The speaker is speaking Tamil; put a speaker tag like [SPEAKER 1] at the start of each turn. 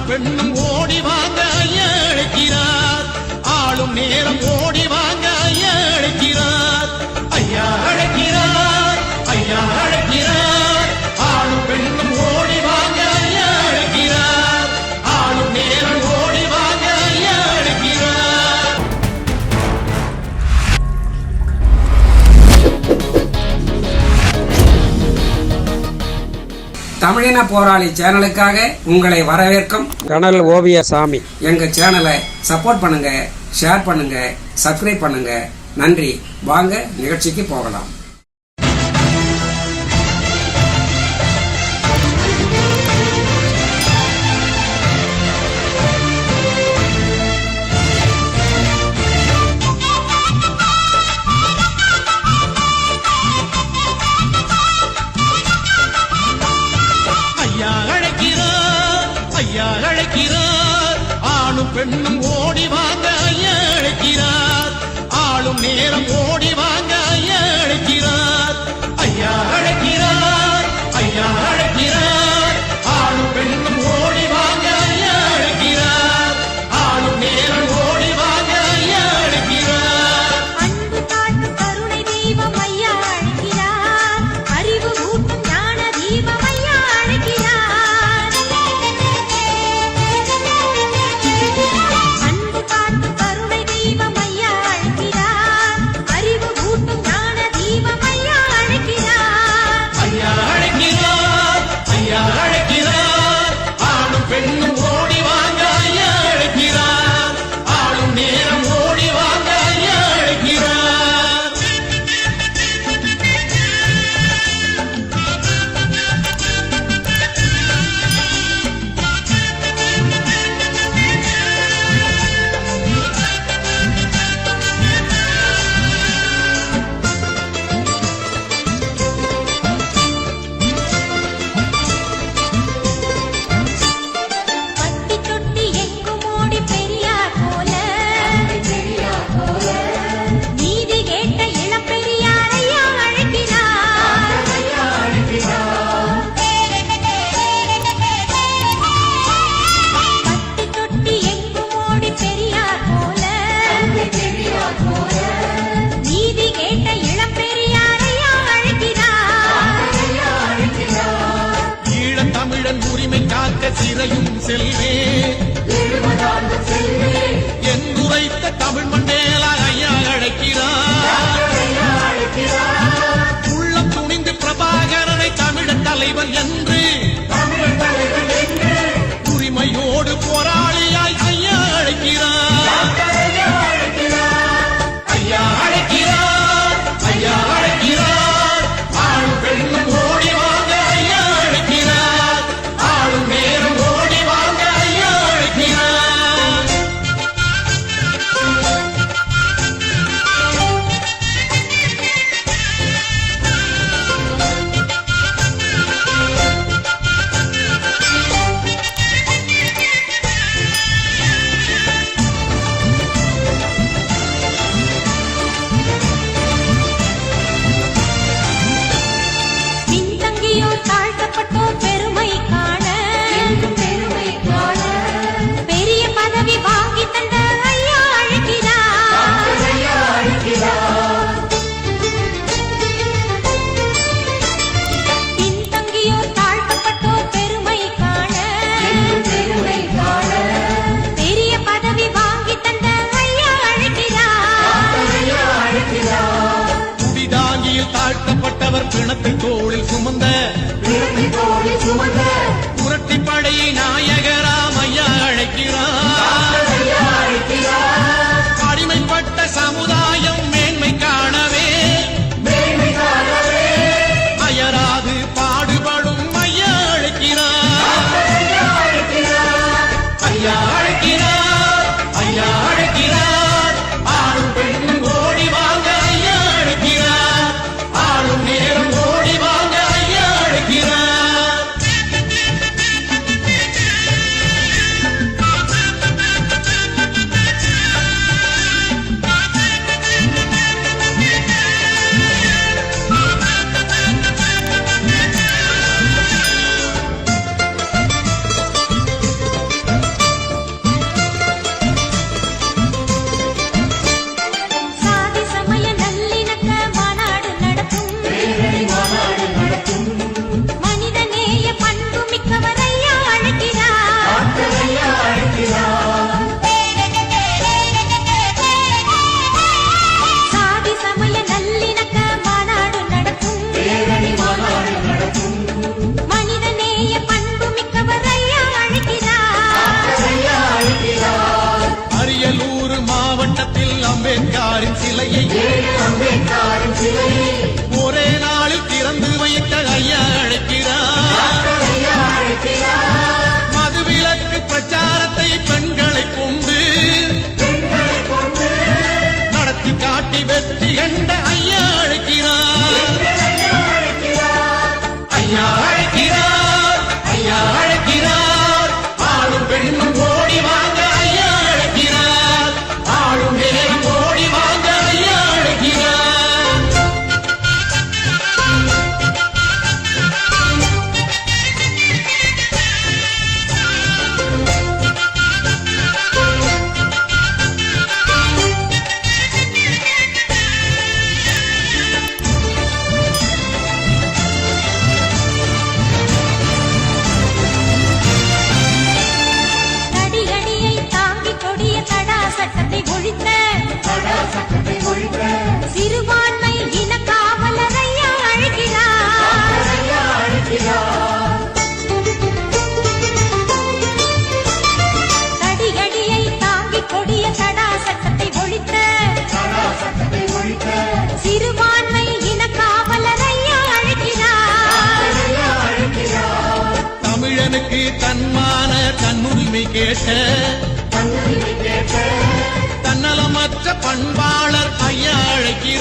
[SPEAKER 1] ஆணும் பெண்ணும் ஓடி வாங்க அழைக்கிறார். ஆளும் நேரம் ஓடி வாங்க
[SPEAKER 2] தமிழின போராளி சேனலுக்காக உங்களை வரவேற்கும்.
[SPEAKER 3] கனல் ஓவிய சாமி
[SPEAKER 2] எங்க சேனலை சப்போர்ட் பண்ணுங்க ஷேர் பண்ணுங்க சப்ஸ்கிரைப் பண்ணுங்க. நன்றி. வாங்க நிகழ்ச்சிக்கு போகலாம்.
[SPEAKER 1] open the wall. விளையும் செல்வே. என் உரைத்த தமிழ் மண்டேலா ஐயா அழைக்கிறார். உள்ளம் துணிந்து பிரபாகரனை தமிழ தலைவர் என்று அழைக்கிறார் ஐயா மாவட்டத்தில் அம்பேத்காரின் சிலையை. ஒரே நாளில் திறந்து வைத்த ஐயா அழைக்கிறார். மதுவிலக்கு பிரச்சாரத்தை பெண்களை கொண்டு நடத்தி காட்டி வெற்றி கண்ட
[SPEAKER 4] சிறுபான்மை இன காவலரையா அழைக்கிறார்?
[SPEAKER 1] தமிழனுக்கு தன்மான தன்னுரிமை கேட்ட தன்னலமற்ற பண்பாளர் ஐயா அழைக்கிறார்.